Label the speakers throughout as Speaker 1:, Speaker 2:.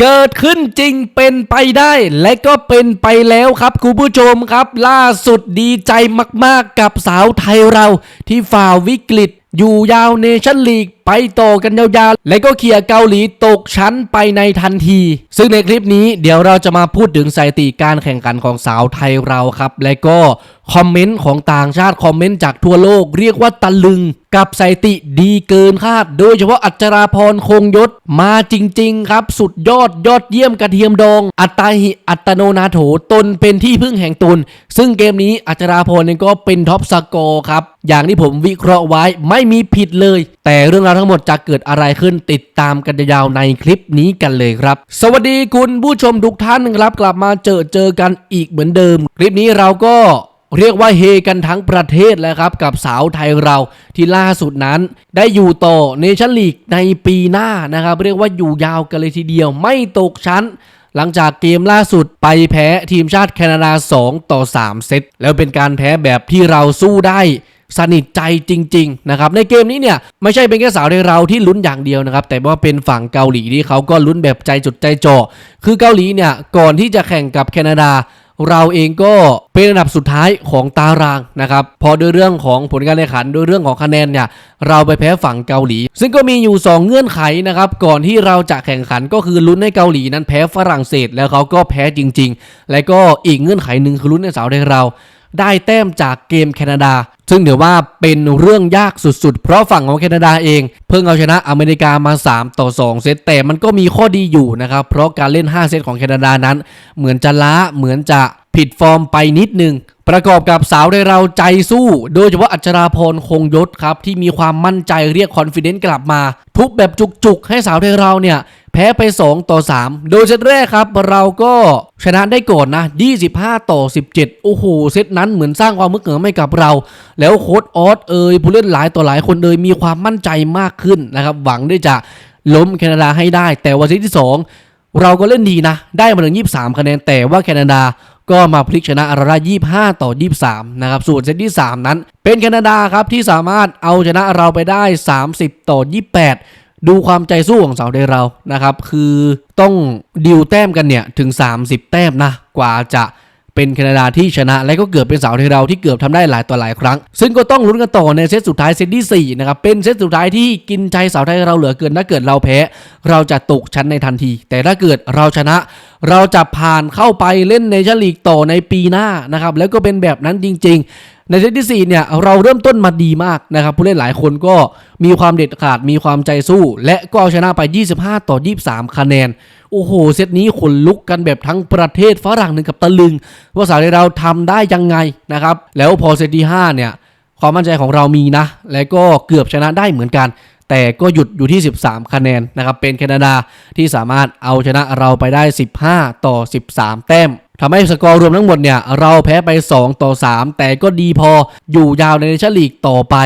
Speaker 1: เกิดขึ้นจริงเป็นไปได้และก็เป็นไปแล้วครับคุณผู้ชมครับ ล่าสุดดีใจมากๆกับสาวไทยเราที่ฝ่าวิกฤตอยู่ยาวเนชั่นลีก ไปต่อกันยาวๆ และก็เคลียร์เกาหลีตกชั้นไปในทันที ซึ่งในคลิปนี้เดี๋ยวเราจะมาพูดถึงสถิติการแข่งขันของสาวไทยเราครับ และก็คอมเมนต์ของต่างชาติคอมเมนต์จากทั่วโลกเรียกว่าตะลึงกับสถิติดีเกินคาด โดยเฉพาะอัจราพรคงยศมาจริง ๆ ครับ สุดยอดยอดเยี่ยมกระเทียมดอง อัตตาหิอัตโนนาโถตนเป็นที่พึ่งแห่งตน ซึ่งเกมนี้อัจราพรเนี่ยก็เป็นท็อปสกอร์ครับ อย่างที่ผมวิเคราะห์ไว้ไม่มีผิดเลย แต่เรื่องราวทั้งหมดจะเกิดอะไรขึ้นติดตามกันยาวในคลิปนี้กันเลยครับ สวัสดีคุณผู้ชมทุกท่านครับกลับมาเจอเจอกันอีกเหมือนเดิม คลิปนี้เราก็เรียกว่าเฮกันทั้งประเทศแล้วครับ กับสาวไทยเราที่ล่าสุดนั้น ได้อยู่ต่อเนชั่นลีกในปีหน้านะครับ เรียกว่าอยู่ยาวกันเลยทีเดียวไม่ตกชั้น หลังจากเกมล่าสุดไปแพ้ทีมชาติแคนาดา 2 ต่อ 3 เซตแล้วเป็นการแพ้แบบที่เราสู้ได้ สนิทใจจริงๆนะครับในเกมนี้เนี่ยไม่ใช่เป็นแค่สาวในเราที่ลุ้นอย่างเดียวนะครับแต่ว่าเป็นฝั่งเกาหลีที่เขาก็ลุ้นแบบใจจดใจจ่อคือเกาหลีเนี่ยก่อนที่จะแข่งกับแคนาดาเราเองก็เป็นอันดับสุดท้ายของตารางนะครับ พอด้วยเรื่องของผลการแข่งขันด้วยเรื่องของคะแนนเนี่ยเราไปแพ้ฝั่งเกาหลี ซึ่งก็มีอยู่ 2 เงื่อนไขนะครับ ก่อนที่เราจะแข่งขันก็คือลุ้นให้เกาหลีนั้นแพ้ฝรั่งเศส แล้วเขาก็แพ้จริง ๆ และก็อีกเงื่อนไขหนึ่งคือลุ้นในสาวในเรา ได้แต้มจากเกมแคนาดา ซึ่งถือว่าเป็นเรื่องยากสุดๆ เพราะฝั่งของแคนาดาเอง เพิ่งเอาชนะอเมริกามา 3 ต่อ 2 เซตแต่มันก็มีข้อดีอยู่นะครับ เพราะการเล่น 5 เซตของแคนาดานั้น เหมือนจะล้าเหมือนจะผิดฟอร์มไปนิดนึง ประกอบกับสาวในเราใจสู้ โดยเฉพาะอัชราพรคงยศครับ ที่มีความมั่นใจเรียกคอนฟิเดนซ์กลับมา ทุบแบบจุกๆ ให้สาวในเราเนี่ยแพ้ไป 2 ต่อ 3 โดยเซตแรกครับ เราก็ชนะได้ก่อนนะ 25 ต่อ 17 โอ้โห เซตนั้นเหมือนสร้างความมึกเหงอให้กับเรา แล้วโค้ดออสเอยผู้เล่นหลายต่อหลายคนเอยมีความมั่นใจมากขึ้นนะครับ หวังที่จะล้มแคนาดาให้ได้ แต่ว่าเซตที่ 2 เราก็เล่นดีนะ ได้มาถึง 23 คะแนน แต่ว่าแคนาดาก็มาพลิกชนะเราได้25 ต่อ 23 นะครับ ส่วนเซตที่ 3 นั้น เป็นแคนาดาครับที่สามารถเอาชนะเราไปได้ 30 ต่อ 28 ดูความใจสู้ของสาวไทยเรานะครับ คือต้องดิวแต้มกันเนี่ยถึง 30 แต้มนะ กว่าจะเป็นแคนาดาที่ชนะ และก็เกือบเป็นสาวไทยเราที่เกือบทำได้หลายต่อหลายครั้ง ซึ่งก็ต้องลุ้นกันต่อในเซตสุดท้ายเซตที่ 4 นะครับ เป็นเซตสุดท้ายที่กินใจสาวไทยเราเหลือเกินถ้าเกิดเราแพ้ เราจะตกชั้นในทันที แต่ถ้าเกิดเราชนะ เราจะผ่านเข้าไปเล่นในชั่นลีกต่อในปีหน้านะครับแล้วก็เป็นแบบนั้นจริง ๆ ในเซตที่4เนี่ยเราเริ่มต้นมาดีมากนะครับผู้เล่นหลายคนก็มีความเด็ดขาดมีความใจสู้ และก็เอาชนะไป 25 ต่อ 23 คะแนน โอ้โห เซตนี้ขนลุกกันแบบทั้งประเทศฝรั่งหนึ่งกับตะลึง ว่าสาวเราทำได้ยังไงนะครับ แล้วพอเซตที่ 5 เนี่ย ความมั่นใจของเรามีนะ และก็เกือบชนะได้เหมือนกัน แต่ก็หยุดอยู่ที่ 13 คะแนนนะครับเป็นแคนาดาที่สามารถเอาชนะเราไปได้ 15 ต่อ 13 แต้ม ทำให้สกอร์รวมทั้งหมดเนี่ย เราแพ้ไป 2 ต่อ 3 แต่ก็ดีพออยู่ยาวในเนชั่นลีกต่อไป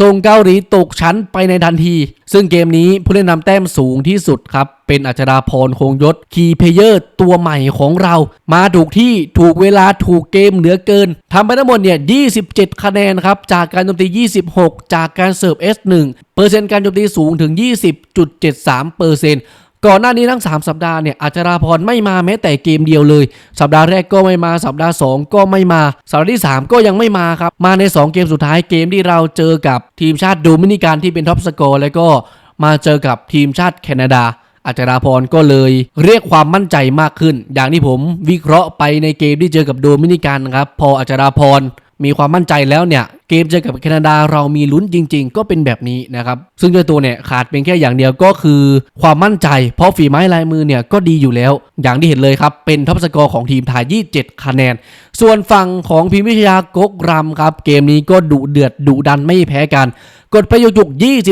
Speaker 1: ส่งเกาหลีตกชั้นไปในทันที ซึ่งเกมนี้ผู้เล่นนำแต้มสูงที่สุดครับ เป็นอัจราพรคงยศ คีเพเยอร์ตัวใหม่ของเรา มาถูกที่ถูกเวลาถูกเกมเหลือเกินทำไปทั้งหมดเนี่ย 27 คะแนนครับ จากการโจมตี 26 จากการเสิร์ฟ S1 เปอร์เซ็นต์การโจมตีสูงถึง 20.73เปอร์เซ็นต์ ก่อนหน้านี้ทั้ง 3 สัปดาห์เนี่ยอัจราพรไม่มาแม้แต่เกมเดียวเลย สัปดาห์แรกก็ไม่มาสัปดาห์ 2 ก็ไม่มา สัปดาห์ที่ 3 ก็ยังไม่มาครับ มาใน 2 เกมสุดท้ายเกมที่เราเจอกับทีมชาติโดมินิกันที่เป็นท็อปสกอร์แล้วก็มาเจอกับทีมชาติแคนาดาอัจราพรก็เลยเรียกความมั่นใจมากขึ้น อย่างที่ผมวิเคราะห์ไปในเกมที่เจอกับโดมินิกันครับ พออัจราพร มีความมั่นใจแล้วเนี่ยเกมเจอกับแคนาดาเรามีลุ้นจริง ๆ ก็เป็นแบบนี้นะครับซึ่งเจ้าตัวเนี่ยขาดเป็นแค่อย่างเดียวก็คือ ความมั่นใจ เพราะฝีไม้ลายมือเนี่ยก็ดีอยู่แล้ว อย่างที่เห็นเลยครับเป็นท็อปสกอร์ของทีมไทย 27 คะแนน ส่วนฝั่งของพิมพิชยากกรำครับ เกมนี้ก็ดุเดือดดุดันไม่แพ้กัน กดไปยุก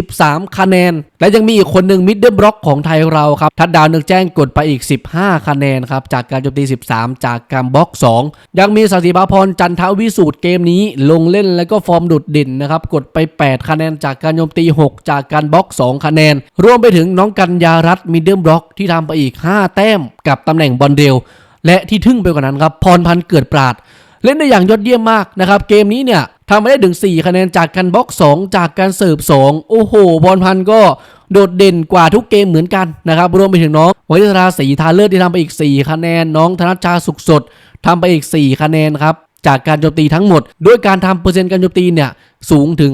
Speaker 1: 23 คะแนน และยังมีอีกคนหนึ่งมิดเดิลบล็อกของไทยเราครับทัดดาวนึกแจ้งกดไปอีก 15 คะแนนครับ จากการโจมตี 13 จากการบล็อก 2 ยังมีสศิภาพรจันทวิสูตรเกมนี้ลงเล่นแล้วก็ฟอร์มดุดด่นนะครับกดไป 8 คะแนนจากการโจมตี 6 จากการบล็อก 2 คะแนน รวมไปถึงน้องกัญญารัตน์มิดเดิลบล็อกที่ทำไปอีก 5 แต้มกับตำแหน่งบอลเร็ว และที่ทึ่งไปกว่านั้นครับพรพันธ์เกิดปราด เล่นได้อย่างยอดเยี่ยมมากนะครับเกมนี้เนี่ยทำไปได้ถึง 4 คะแนนจากการบล็อก 2 จากการเสิร์ฟ 2 โอ้โหบอลพันธ์ก็โดดเด่นกว่าทุกเกมเหมือนกันนะครับรวมไปถึงน้องวัชราศรีทาเลิศที่ทำไปอีก 4 คะแนน น้องธนัชชาสุขสดทำไปอีก 4 คะแนนครับจากการโจมตีทั้งหมด ด้วยการทำเปอร์เซ็นต์การโจมตีเนี่ยสูงถึง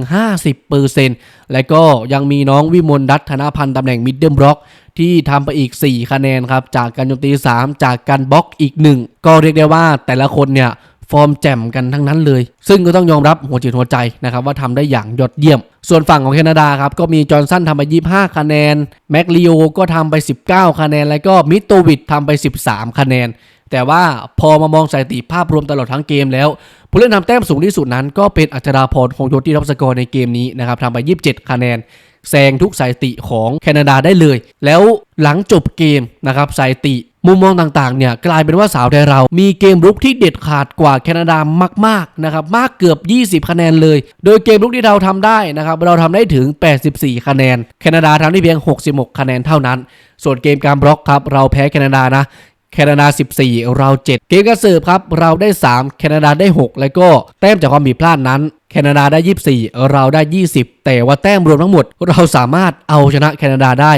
Speaker 1: 50%และก็ยังมีน้องวิมลรัตธนพันธ์ตำแหน่งมิดเดิลบล็อก ที่ทำไปอีก 4 คะแนนครับ จากการโจมตี 3 จากการบล็อกอีก 1 ก็เรียกได้ว่าแต่ละคนเนี่ยฟอร์มแจ่มกันทั้งนั้นเลย ซึ่งก็ต้องยอมรับหัวจิตหัวใจนะครับว่าทำได้อย่างยอดเยี่ยม ส่วนฝั่งของแคนาดาครับ ก็มีจอห์นสันทำไป 25 คะแนน แม็กลิโอก็ทำไป 19 คะแนน แล้วก็มิโตวิดทำไป 13 คะแนน แต่ว่าพอมามองสถิติภาพรวมตลอดทั้งเกมแล้ว ผู้เล่นทำแต้มสูงที่สุดนั้น ก็เป็นอัจราพรคงโยตี้ท็อปสกอร์ในเกมนี้นะครับทำไป 27 คะแนน แซงทุกสถิติของแคนาดาได้เลย แล้วหลังจบเกมนะครับสถิติมุมมองต่างๆเนี่ยกลายเป็นว่าสาวไทยเรา มีเกมรุกที่เด็ดขาดกว่าแคนาดามากๆนะครับมากเกือบ 20 คะแนนเลย โดยเกมรุกที่เราทำได้นะครับเราทำได้ถึง 84 คะแนน แคนาดาทำได้เพียง 66 คะแนนเท่านั้น ส่วนเกมการบล็อกครับเราแพ้แคนาดานะแคนาดา 14 เรา 7 เกมกรเสิร์ฟครับ เราได้ 3 แคนาดาได้ 6 แล้วก็แต้มจากความผิดพลาดนั้น แคนาดาได้ 24 เราได้ 20 แต่ว่าแต้มรวมทั้งหมด เราสามารถเอาชนะแคนาดาได้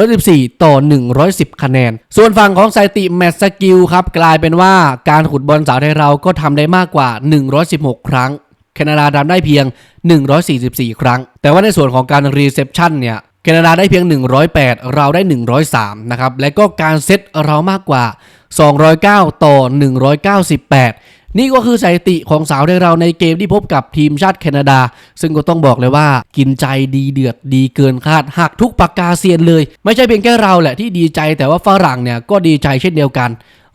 Speaker 1: 114 ต่อ 110 คะแนน ส่วนฝั่งของสถิติแมตสกิลครับ กลายเป็นว่าการขุดบอลสาวไทยเราก็ทำได้มากกว่า 116 ครั้ง แคนาดาทำได้เพียง 144 ครั้ง แต่ว่าในส่วนของการรีเซพชันเนี่ยแคนาดาได้เพียง 108 เราได้ 103 นะครับ และก็การเซตเรามากกว่า 209 ต่อ 198 นี่ก็คือสถิติของสาวไทยเราในเกมที่พบกับทีมชาติแคนาดา ซึ่งก็ต้องบอกเลยว่ากินใจดีเดือดดีเกินคาดหักทุกปากกาเซียนเลย ไม่ใช่เพียงแค่เราแหละที่ดีใจแต่ว่าฝรั่งเนี่ยก็ดีใจเช่นเดียวกัน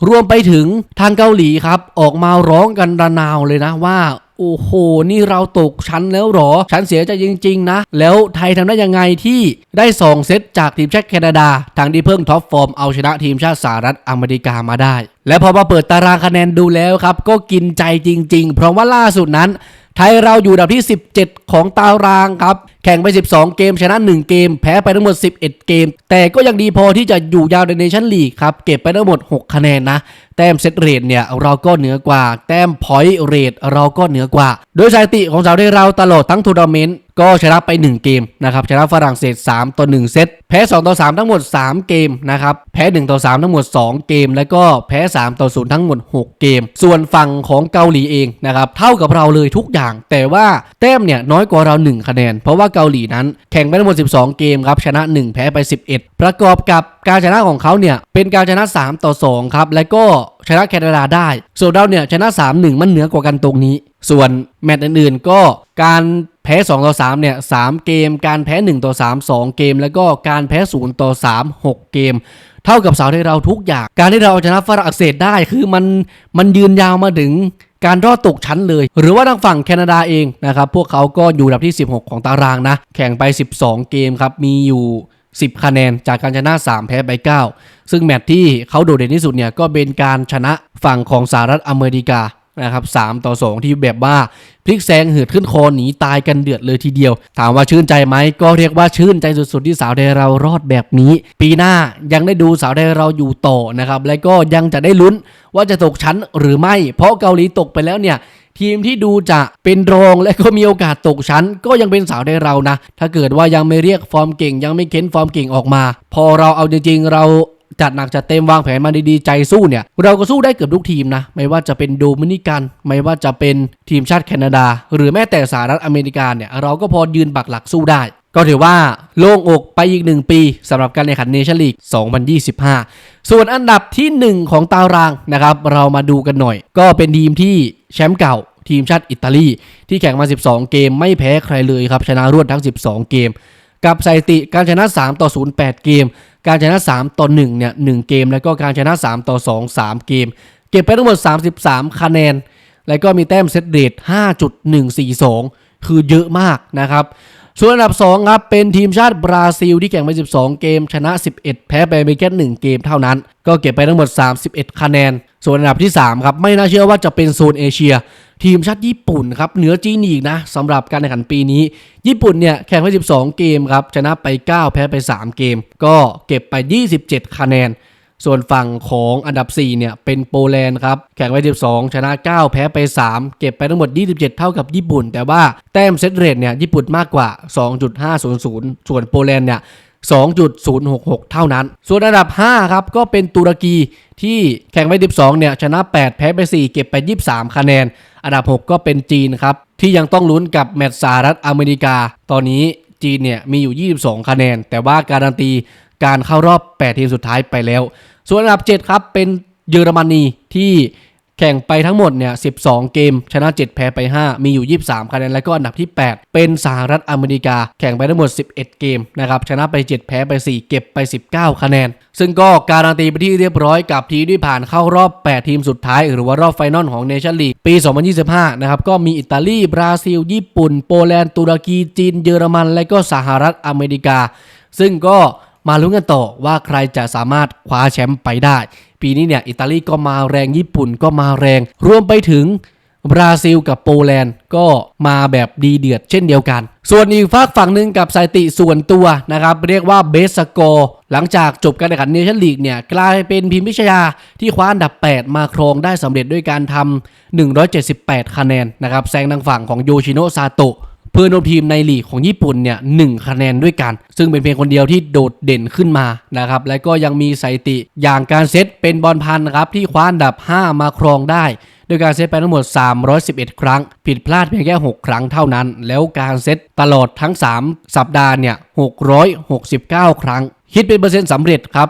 Speaker 1: รวมไปถึงทางเกาหลีครับ ออกมาร้องกันระนาวเลยนะว่า โอ้โห นี่เราตกชั้นแล้วหรอ ฉันเสียใจจริง ๆ นะ แล้วไทยทำได้ยังไงที่ได้ 2 เซตจากทีมชาติแคนาดา ทางที่เพิ่งท็อปฟอร์มเอาชนะทีมชาติสหรัฐอเมริกามาได้ และพอมาเปิดตารางคะแนนดูแล้วครับ ก็กินใจจริง ๆ เพราะว่าล่าสุดนั้น ไทยเราอยู่อันดับที่ 17 ของตารางครับ แข่งไป 12 เกมชนะ 1 เกม แพ้ไปทั้งหมด 11 เกม แต่ก็ยังดีพอที่จะอยู่ยาวในเนชั่นลีกครับ เก็บไปทั้งหมด 6 คะแนนนะ แต้มเซตเรทเนี่ยเราก็เหนือกว่า แต้มพอยต์เรทเราก็เหนือกว่า โดยสถิติของสาวไทยเราตลอดทั้งทัวร์นาเมนต์ ก็ชนะไป 1 เกมนะครับชนะฝรั่งเศส 3 ต่อ 1 เซตแพ้ 2 ต่อ 3 ทั้งหมด 3 เกมนะครับแพ้ 1 ต่อ 3 ทั้งหมด 2 เกม แล้วก็แพ้ 3 ต่อ 0 ทั้งหมด 6 เกม ส่วนฝั่งของเกาหลีเองนะครับเท่ากับเราเลยทุกอย่าง แต่ว่าแต้มเนี่ยน้อยกว่าเรา 1 คะแนน เพราะว่าเกาหลีนั้นแข่งไปทั้งหมด 12 เกมครับชนะ 1 แพ้ไป 11 ประกอบกับการชนะของเขาเนี่ยเป็นการชนะ 3 ต่อ 2 ครับแล้วก็ชนะแคนาดาได้ส่วนเราเนี่ยชนะ 3-1 มันเหนือกว่ากันตรงนี้ ส่วนแมตช์อื่นๆก็การ แพ้2ต่อ3เนี่ย3เกม การแพ้1ต่อ3 2 เกม แล้วก็การแพ้0ต่อ3 6 เกม เท่ากับสาวไทยเราทุกอย่าง การที่เราเอาชนะฝรั่งเศสได้คือมันมันยืนยาวมาถึงการรอดตกชั้นเลย หรือว่าทางฝั่งแคนาดาเองนะครับพวกเขาก็อยู่อันดับที่ 16 ของตารางนะ แข่งไป 12 เกมครับมีอยู่ 10 คะแนนจากการชนะ 3 แพ้ไป 9 ซึ่งแมตช์ที่เขาโดดเด่นที่สุดเนี่ยก็เป็นการชนะฝั่งของสหรัฐอเมริกา นะครับ3ต่อ 2 ที่แบบว่าพลิกแซงเหือดขึ้นคอหนีตายกันเดือดเลยทีเดียว ถามว่าชื่นใจไหมก็เรียกว่าชื่นใจสุดๆที่สาวไทยเรารอดแบบนี้ ปีหน้ายังได้ดูสาวไทยเราอยู่ต่อนะครับและก็ยังจะได้ลุ้นว่าจะตกชั้นหรือไม่ เพราะเกาหลีตกไปแล้วเนี่ยทีมที่ดูจะเป็นรองและก็มีโอกาสตกชั้น ก็ยังเป็นสาวไทยเรานะ ถ้าเกิดว่ายังไม่เรียกฟอร์มเก่ง ยังไม่เค้นฟอร์มเก่งออกมา พอเราเอาจริงๆเรา จัดหนักจัดเต็มวางแผนมาดีๆ ใจสู้เนี่ย เราก็สู้ได้เกือบทุกทีมนะ ไม่ว่าจะเป็นโดมินิกัน ไม่ว่าจะเป็นทีมชาติแคนาดา หรือแม้แต่สหรัฐอเมริกาเนี่ย เราก็พอยืนปักหลักสู้ได้ ก็ถือว่าโล่งอกไปอีกหนึ่งปีสำหรับการแข่งขันเนชั่นลีก 2025 ส่วนอันดับทีหนึ่1 ของตารางนะครับ เรามาดูกันหน่อย ก็เป็นทีมที่แชมป์เก่าทีมชาติอิตาลีที่แข่งมา 12 เกมไม่แพ้ใครเลยครับชนะรวดทั้ง 12 เกม กับสถิติการชนะ 3 ต่อ 0 8 เกม การชนะ 3 ต่อ1เนี่ย1เกม แล้วก็การชนะ 3 ต่อ 2 3 เกม เก็บไปทั้งหมด 33 คะแนน แล้วก็มีแต้มเซตเรท5.142 คือเยอะมากนะครับ ส่วนอันดับ 2 ครับ เป็นทีมชาติบราซิลที่แข่งไป 12 เกม ชนะ 11 แพ้ไปเพียงแค่1เกมเท่านั้น ก็เก็บไปทั้งหมด 31 คะแนน ส่วนอันดับที่ 3 ครับ ไม่น่าเชื่อว่าจะเป็นโซนเอเชีย ทีมชาติญี่ปุ่นครับ เหนือจีนอีกนะสำหรับการแข่งขันปีนี้ ญี่ปุ่นเนี่ยแข่งไป 12 เกมครับ ชนะไป 9 แพ้ไป 3 เกม ก็เก็บไป 27 คะแนน ส่วนฝั่งของอันดับ 4 เนี่ย เป็นโปแลนด์ครับ แข่งไว้12 ชนะ 9 แพ้ไป 3 เก็บไปทั้งหมด 27 เท่ากับญี่ปุ่น แต่ว่าแต้มเซตเรทเนี่ย ญี่ปุ่นมากกว่า 2.500 ส่วนโปแลนด์เนี่ย 2.066 เท่านั้น ส่วนอันดับ 5 ครับ ก็เป็นตุรกีที่แข่งไป 12 เนี่ย ชนะ 8 แพ้ไป 4 เก็บไป 23 คะแนน อันดับ 6 ก็เป็นจีนครับ ที่ยังต้องลุ้นกับแมตช์สหรัฐอเมริกา ตอนนี้จีนเนี่ยมีอยู่ 22 คะแนน แต่ว่าการันตี การเข้ารอบ 8 ทีมสุดท้ายไปแล้ว ส่วนอันดับ 7 ครับ เป็นเยอรมนีที่แข่งไปทั้งหมดเนี่ย 12 เกม ชนะ 7 แพ้ไป 5 มีอยู่ 23 คะแนน แล้วก็อันดับที่ 8 เป็นสหรัฐอเมริกา แข่งไปทั้งหมด 11 เกมนะครับ ชนะไป 7 แพ้ไป 4 เก็บไป 19 คะแนน ซึ่งก็การันตีไปที่เรียบร้อยกับทีมที่ผ่านเข้ารอบ 8 ทีมสุดท้าย หรือว่ารอบไฟนอลของเนชั่นลีกปี 2025 นะครับ ก็มีอิตาลี บราซิล ญี่ปุ่น โปแลนด์ ตุรกี จีน เยอรมัน และก็สหรัฐอเมริกา ซึ่งก็ มาลุ้นกันต่อว่าใครจะสามารถคว้าแชมป์ไปได้ ปีนี้เนี่ยอิตาลีก็มาแรงญี่ปุ่นก็มาแรง รวมไปถึงบราซิลกับโปแลนด์ก็มาแบบดีเดือดเช่นเดียวกัน ส่วนอีกฝากฝั่งหนึ่งกับสถิติส่วนตัวนะครับ เรียกว่าเบสสกอร์หลังจากจบการแข่งขันเนชั่นลีกเนี่ย กลายเป็นพิมพิชยาที่คว้าอันดับ 8 มาครองได้สำเร็จด้วยการทำ178 คะแนนนะครับแซงทางฝั่งของโยชิโนะซาโตะ เพื่อนร่วมทีมในลีกของญี่ปุ่นเนี่ยหคะแนนด้วยกัน ซึ่งเป็นเพียงคนเดียวที่โดดเด่นขึ้นมานะครับและก็ยังมีสถิติอย่างการเซตเป็นบอลพันนะครับที่คว้าอันดับ 5 มาครองได้โดยการเซตไปทั้งหมด 311 ครั้ง ผิดพลาดเพียงแค่ 6 ครั้งเท่านั้น แล้วการเซตตลอดทั้ง 3 สัปดาห์เนี่ย 669 ครั้ง คิดเป็นเปอร์เซ็นต์สำเร็จครับ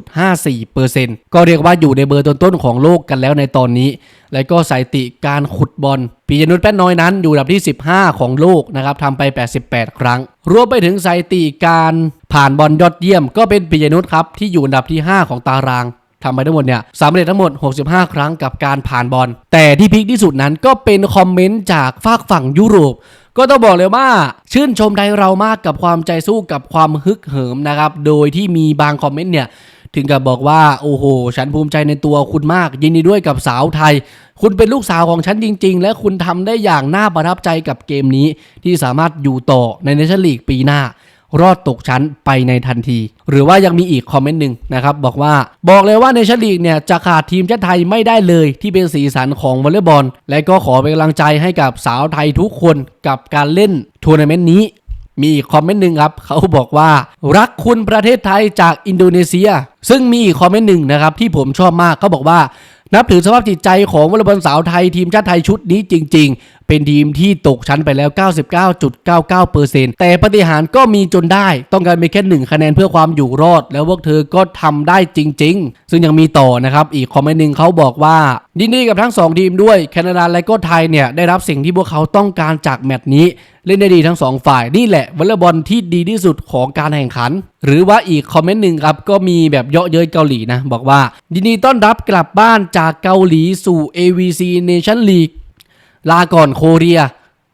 Speaker 1: 31.54เปอร์เซ็นต์ก็เรียกว่าอยู่ในเบอร์ต้นๆของโลกกันแล้วในตอนนี้ และก็สถิติการขุดบอลปียนุชแป้นน้อยนั้นอยู่อันดับที่ 15 ของโลกนะครับทำไป 88 ครั้ง รวมไปถึงสถิติการผ่านบอลยอดเยี่ยม ก็เป็นปียนุชครับที่อยู่อันดับที่ 5 ของตารางทำไปทั้งหมดเนี่ยสำเร็จทั้งหมด 65 ครั้งกับการผ่านบอล แต่ที่พีคที่สุดนั้นก็เป็นคอมเมนต์จากฝากฝั่งยุโรป ก็ต้องบอกเลยว่า ชื่นชมไทยเรามากกับความใจสู้กับความฮึกเหิมนะครับ โดยที่มีบางคอมเมนต์เนี่ยถึงกับบอกว่าโอ้โห ฉันภูมิใจในตัวคุณมาก ยินดีด้วยกับสาวไทย คุณเป็นลูกสาวของฉันจริง ๆ และคุณทำได้อย่างน่าประทับใจกับเกมนี้ ที่สามารถอยู่ต่อในเนชั่นลีกปีหน้า รอดตกชั้นไปในทันที หรือว่ายังมีอีกคอมเมนต์หนึ่งนะครับบอกว่าบอกเลยว่าในชั่นลีกเนี่ยจะขาดทีมชาติไทยไม่ได้เลยที่เป็นสีสันของวอลเลย์บอล และก็ขอเป็นกำลังใจให้กับสาวไทยทุกคนกับการเล่นทัวร์นาเมนต์นี้มีอีกคอมเมนต์หนึ่งครับ เขาบอกว่า รักคุณประเทศไทยจากอินโดนีเซีย ซึ่งมีอีกคอมเมนต์หนึ่งนะครับ ที่ผมชอบมากเขาบอกว่า นับถือสภาพจิตใจของวอลเลย์บอลสาวไทยทีมชาติไทยชุดนี้จริง เป็นทีมที่ตกชั้นไปแล้ว 99.99%แต่ปฏิหารก็มีจนได้ ต้องการเพียงแค่หนึ่งคะแนนเพื่อความอยู่รอด แล้วพวกเธอก็ทำได้จริง ๆ ซึ่งยังมีต่อนะครับอีกคอมเมนต์หนึ่งเขาบอกว่ายินดีกับทั้งสองทีมด้วยแคนาดาและก็ไทยเนี่ยได้รับสิ่งที่พวกเขาต้องการจากแมตช์นี้เล่นได้ดีทั้งสองฝ่ายนี่แหละวอลเลย์บอลที่ดีที่สุดของการแข่งขัน หรือว่าอีกคอมเมนต์หนึ่งครับ ก็มีแบบเยาะเย้ยเกาหลีนะ บอกว่า ยินดีต้อนรับกลับบ้านจากเกาหลีสู่ AVC Nation League ลาก่อนโคเรีย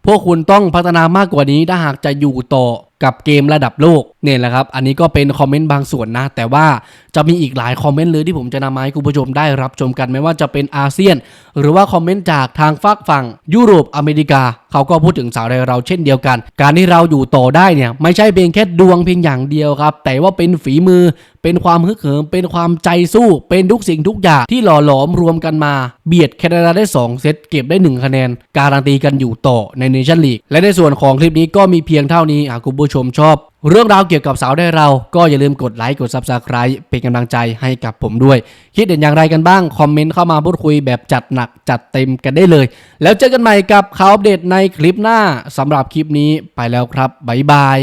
Speaker 1: พวกคุณต้องพัฒนามากกว่านี้ถ้าหากจะอยู่ต่อ กับเกมระดับโลกเนี่ยแหละครับ อันนี้ก็เป็นคอมเมนต์บางส่วนนะ แต่ว่าจะมีอีกหลายคอมเมนต์เลยที่ผมจะนำมาให้คุณผู้ชมได้รับชมกันไม่ว่าจะเป็นอาเซียน หรือว่าคอมเมนต์จากทางฝากฝั่ง ยุโรปอเมริกา เขาก็พูดถึงสาวไทยเราเช่นเดียวกัน การที่เราอยู่ต่อได้เนี่ยไม่ใช่เพียงแค่ดวงเพียงอย่างเดียวครับ แต่ว่าเป็นฝีมือ เป็นความฮึกเหิม เป็นความใจสู้ เป็นทุกสิ่งทุกอย่างที่หล่อหลอมรวมกันมา เบียดแคนาดาได้ 2 เซตเก็บได้ 1 คะแนน การันตีกันอยู่ต่อในเนชั่นลีกและในส่วนของคลิปนี้ก็มีเพียงเท่านี้คุณผู้ชมชอบ เรื่องราวเกี่ยวกับสาวได้เรา ก็อย่าลืมกดไลค์กด Subscribe เป็นกำลังใจให้กับผมด้วย คิดเห็นอย่างไรกันบ้าง คอมเมนต์เข้ามาพูดคุยแบบจัดหนักจัดเต็มกันได้เลย แล้วเจอกันใหม่กับข่าวอัปเดตในคลิปหน้าสำหรับคลิปนี้ไปแล้วครับบ๊ายบาย